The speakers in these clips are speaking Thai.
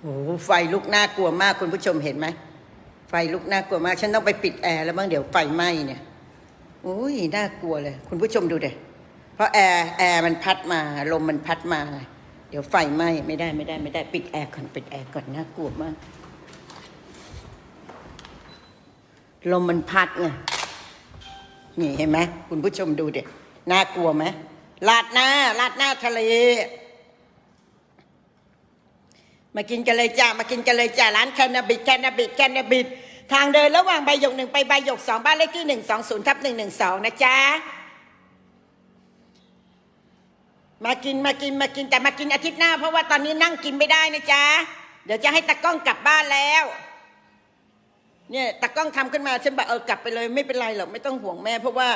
โอ้ไฟลุกน่ากลัวมากคุณผู้ชมเห็นไหม ไฟลุกน่ากลัวมาก ฉันต้องไปปิดแอร์แล้วบ้างเดี๋ยวไฟไหม้เนี่ยโอ้ยน่ากลัวเลย คุณผู้ชมดูเด็เพราะแอร์แอร์มันพัดมาลมมันพัดมา เดี๋ยวไฟไหม้ไม่ได้ไม่ได้ไม่ได้ปิดแอร์ก่อนปิดแอร์ก่อนน่ากลัวมาก ลมมันพัดไงนี่เห็นไหมคุณผู้ชมดูเด็น่ากลัวไหมลาดหน้าลาดหน้าทะเล มากินกันเลยจ้ามากินกันเลยจ้าร้านแคนาบิดแคนาบิดแคนาบิดทางเดินระหว่างใบหยกหนึ่งไปใบหยกสองบ้านเลขที่หนึ่งสองศูนย์ทับหนึ่งหนึ่งสองนะจ๊ะมากินมากินมากินแต่มากินอาทิตย์หน้า เพราะว่าตอนนี้นั่งกินไม่ได้นะจ๊ะเดี๋ยวจะให้ตากล้องกลับบ้านแล้ว เนี่ยตากล้องทำขึ้นมาฉันบอกเออกลับไปเลยไม่เป็นไรหรอกไม่ต้องห่วงแม่ เพราะว่า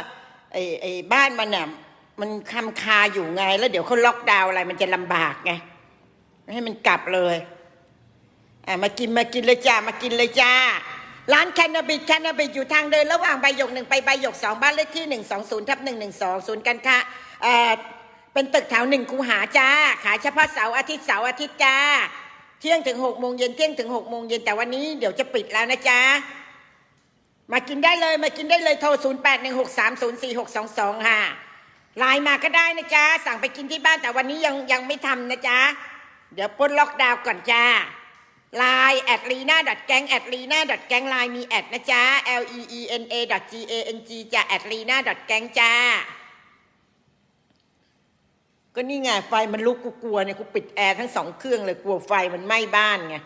ไอ้ไอ้บ้านมันน่ะมันคำคาอยู่ไง แล้วเดี๋ยวเขาล็อกดาวน์อะไรมันจะลำบากไง ไม่ให้มันกลับเลยอะมากินมากินเลยจ้ามากินเลยจ้า ร้านแคนาบิดแคนาบิดอยู่ทางเดิน ระหว่างใบหยกหนึ่งไปใบหยกสองบ้านเลขที่หนึ่งสองศูนย์ทับหนึ่งหนึ่งสองศูนย์การค้าเอ่อเป็นตึกแถวหนึ่งคูหาจ้า ขายเฉพาะเสาร์อาทิตย์เสาร์อาทิตย์จ้า เที่ยงถึงหกโมงเย็นเที่ยงถึงหกโมงเย็นแต่วันนี้เดี๋ยวจะปิดแล้วนะจ๊ะมากินได้เลยมากินได้เลยโทร 0 8 1 6 3 0 4 6 2 2 ค่ะไลน์มาก็ได้นะจ๊ะ สั่งไปกินที่บ้านแต่วันนี้ยังยังไม่ทำนะจ๊ะ เดี๋ยวปลดล็อกดาวน์ก่อนจ้าไลน์แอดลีน่าดอทแกงแอดลีน่าดอทแกงไลน์มีแอดนะจ๊ะ l e e n a g a n g จ้ะแอดลีน่าดอทแกงจ้า ก็นี่ไงไฟมันลุกกูกลัวเนี่ยกูปิดแอร์ทั้งสองเครื่องเลยกลัวไฟมันไหม้บ้านไง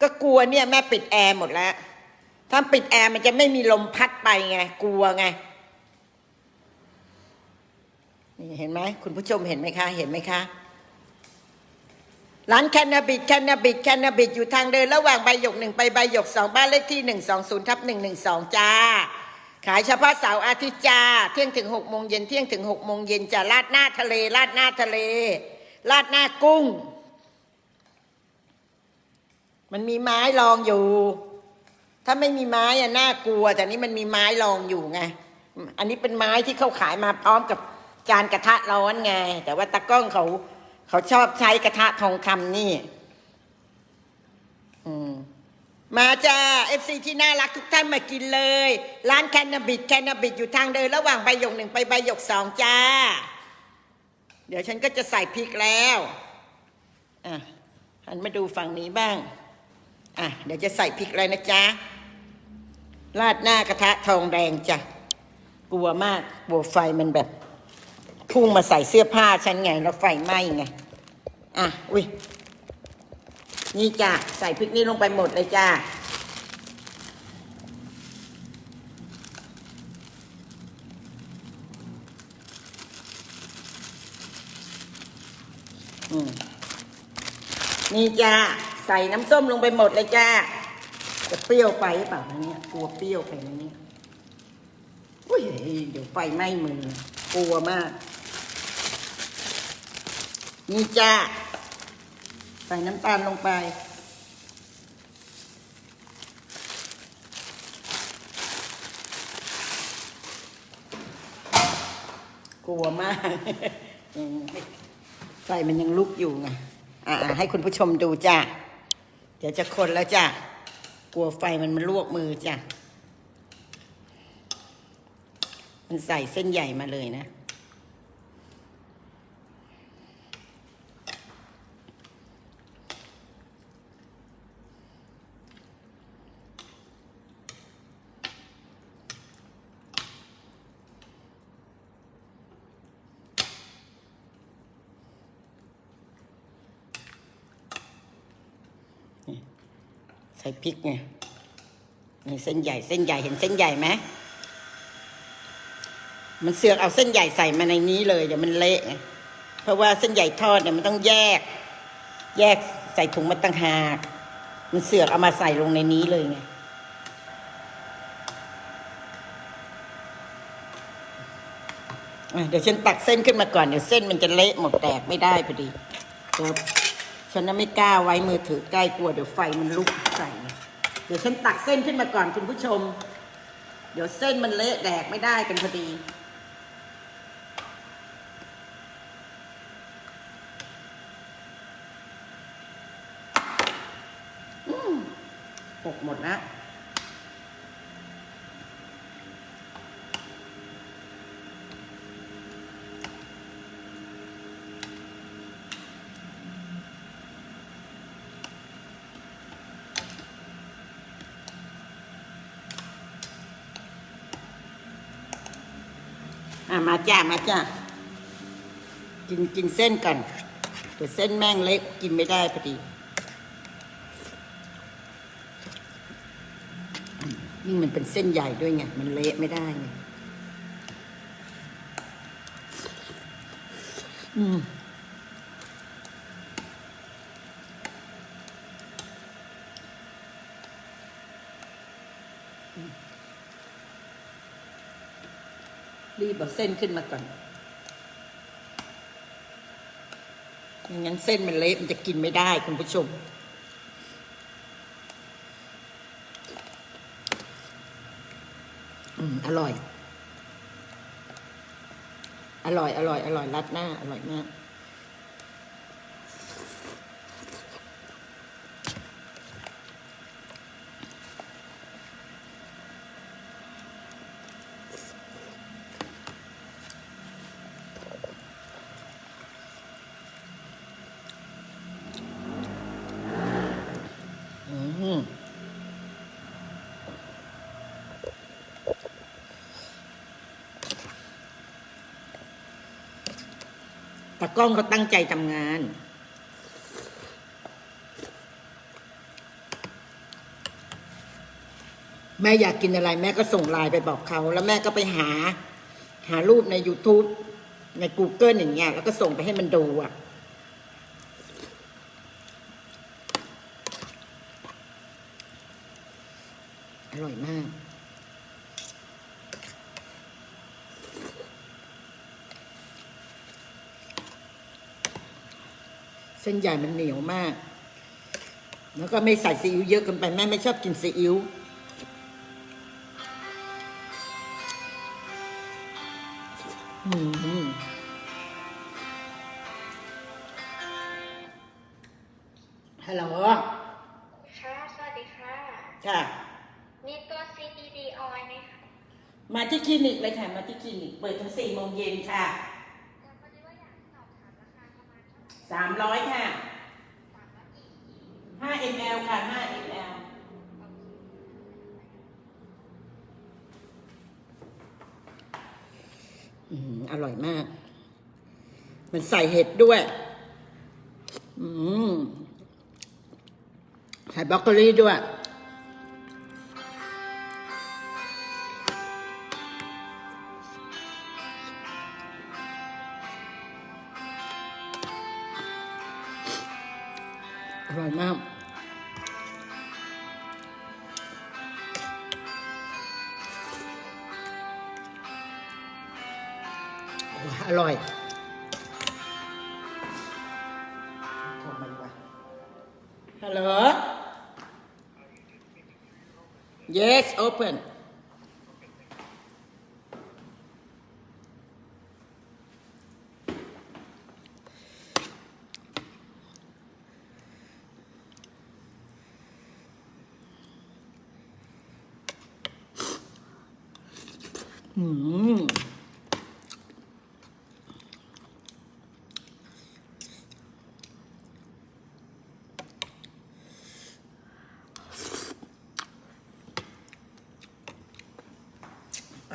ก็กลัวเนี่ยแม่ปิดแอร์หมดแล้ว ถ้าปิดแอร์มันจะไม่มีลมพัดไปไง กลัวไง นี่เห็นไหมคุณผู้ชมเห็นไหมคะ เห็นไหมคะร้านแคนาบิดแคนาบิดแคนาบิดอยู่ทางเดิน ระหว่างใบหยกหนึ่งไปใบหยกสองบ้านเลขที่หนึ่งสองศูนย์ทับหนึ่งหนึ่งสองจ้า ขายเฉพาะเสาร์อาทิตย์จ้า เที่ยงถึงหกโมงเย็นเที่ยงถึงหกโมงเย็นจ้าราดหน้าทะเลราดหน้าทะเลราดหน้ากุ้ง มันมีไม้รองอยู่ ถ้าไม่มีไม้อะน่ากลัว แต่นี่มันมีไม้รองอยู่ไง อันนี้เป็นไม้ที่เขาขายมาพร้อมกับ จานกระทะร้อนไง แต่ว่าตากล้องเขา เขาชอบใช้กระทะทองคำนี่ อืมมาจ้าเอฟซีที่น่ารักทุกท่านมากินเลย ร้านแคนาบิดแคนาบิดอยู่ทางเดิน ระหว่างใบหยกหนึ่งไปใบหยกสองจ้า เดี๋ยวฉันก็จะใส่พริกแล้วอะหันมาดูฝั่งนี้บ้างอะเดี๋ยวจะใส่พริกเลยนะจ๊ะราดหน้ากระทะทองแดงจ้ะกลัวมากกลัวไฟมันแบบ พุ่งมาใส่เสื้อผ้าฉันไงแล้วไฟไหม้ไง อะ อุ้ย นี่จ้ะ ใส่พริกนี้ลงไปหมดเลยจ้าอืมนี่จ้าใส่น้ำส้มลงไปหมดเลยจ้าจะเปรี้ยวไปเปล่าเนี่ยกลัวเปรี้ยวไปเนี่ยอุ้ยเดี๋ยวไฟไหม้มือกลัวมาก นี่จ้า ใส่น้ำตาลลงไป กลัวมากอืมไฟมันยังลุกอยู่ไง อ่าให้คุณผู้ชมดูจ้ะเดี๋ยวจะคนแล้วจ้ะกลัวไฟมันมันลวกมือจ้ะมันใส่เส้นใหญ่มาเลยนะ ส่พริกไงนี่เส้นใหญ่เส้นใหญ่เห็นเส้นใหญ่ไหมมันเสือกเอาเส้นใหญ่ใส่มาในนี้เลยเดี๋ยวมันเละไงเพราะว่าเส้นใหญ่ทอดเนี่ยมันต้องแยก แยกใส่ถุงมาต่างหาก มันเสือกเอามาใส่ลงในนี้เลยไงเดี๋ยวฉันตักเส้นขึ้นมาก่อนเดี๋ยวเส้นมันจะเละหมดแตกไม่ได้พอดีเดี๋ยว ฉันน่ะไม่กล้าไว้มือถือใกล้กลัวเดี๋ยวไฟมันลุกใส่เดี๋ยวฉันตักเส้นขึ้นมาก่อนคุณผู้ชม เดี๋ยวเส้นมันเละแดกไม่ได้กันพอดีหกหมดแล้ว อะมาจ้ามาจ้ากินกินเส้นก่อนเดี๋ยวเส้นแม่งเล็กกินไม่ได้พอดียิ่งมันเป็นเส้นใหญ่ด้วยไง มันเละไม่ได้ไงอืม รีบเอาเส้นขึ้นมาก่อนไม่งั้นเส้นมันเละมันจะกินไม่ได้คุณผู้ชม อืม อร่อย อร่อย อร่อย อร่อย รัดหน้า อร่อยมาก อืม ตากล้องเขาตั้งใจทำงาน แม่อยากกินอะไร แม่ก็ส่งไลน์ไปบอกเขา แล้วแม่ก็ไปหา หารูปใน YouTube ใน Google อย่างเงี้ย แล้วก็ส่งไปให้มันดูอะอร่อยมาก เส้นใหญ่มันเหนียวมาก แล้วก็ไม่ใส่ซีอิ๊วเยอะเกินไปแม่ไม่ชอบกินซีอิ๊วอืมฮัลโหล ค่ะ สวัสดีค่ะ ค่ะ มีตัว CBD oil ไหมคะ มาที่คลินิกเลยค่ะ มาที่คลินิก เปิดถึงสี่โมงเย็นค่ะ แต่พอดีว่าอยากสอบถามราคาประมาณเท่าไหร่ สามร้อยค่ะ สามร้อยกี่กี่ ห้า ml ค่ะห้า ml อืมอร่อยมาก มันใส่เห็ดด้วย อืมใส่บรอกโคลีด้วย อร่อยโทรมาดีกว่าฮัลโหล yes open อืม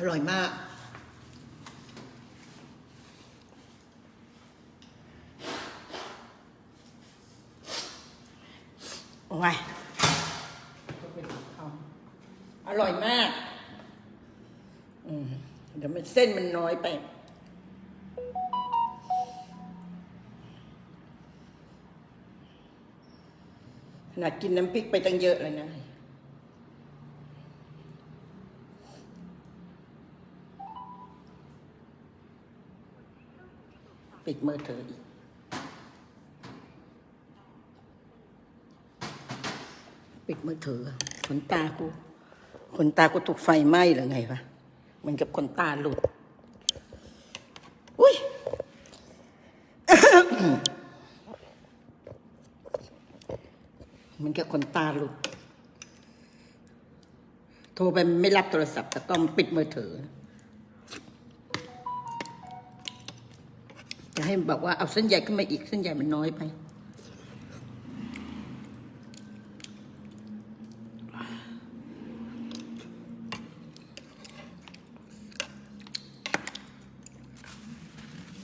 อร่อยมาก โอ้ยอร่อยมาก อืมเดี๋ยวมันเส้นมันน้อยไป ขนาดกินน้ำพริกไปตั้งเยอะเลยนะ ปิดมือถืออีก ปิดมือถือ ขนตากู ขนตากูถูกไฟไหม้หรือไงวะเหมือนกับขนตาหลุด อุ้ยเหมือนกับขนตาหลุด โทรไปไม่รับโทรศัพท์แต่ก็ปิดมือถือ จะให้บอกว่าเอาเส้นใหญ่ขึ้นมาอีกเส้นใหญ่มันน้อยไป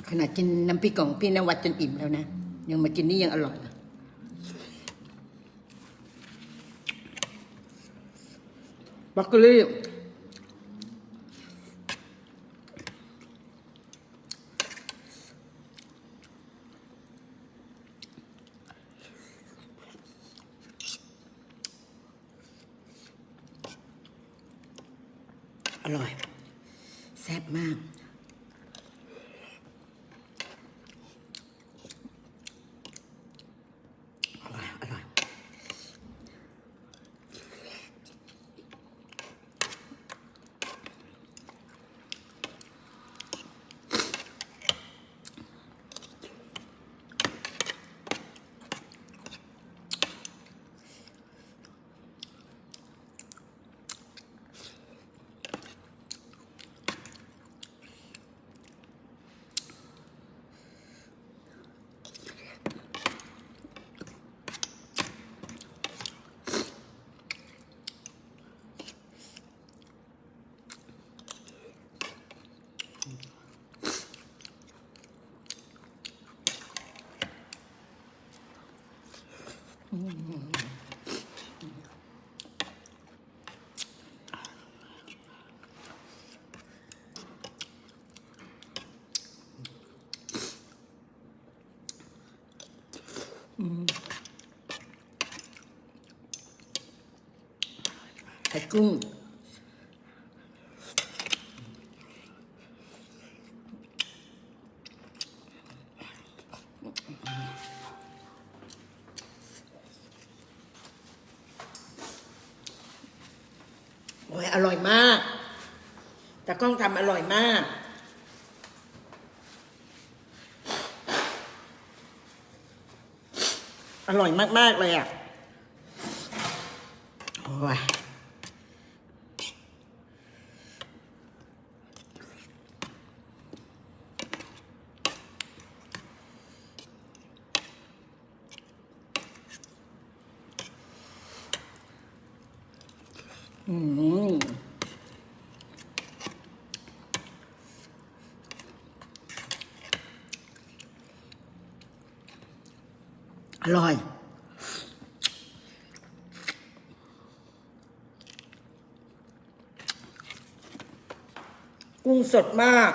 ขนาดกินน้ำพริกของพี่นวัดจนอิ่มแล้วนะ ยังมากินนี่ยังอร่อยเลยบรอกโคลี อร่อย แซ่บมาก ไข่กุ้ง โอ้ยอร่อยมากแต่กล้องทำอร่อยมาก อร่อยมาก ๆ เลยอะ โอ้ย อืม อร่อย กุ้งสดมาก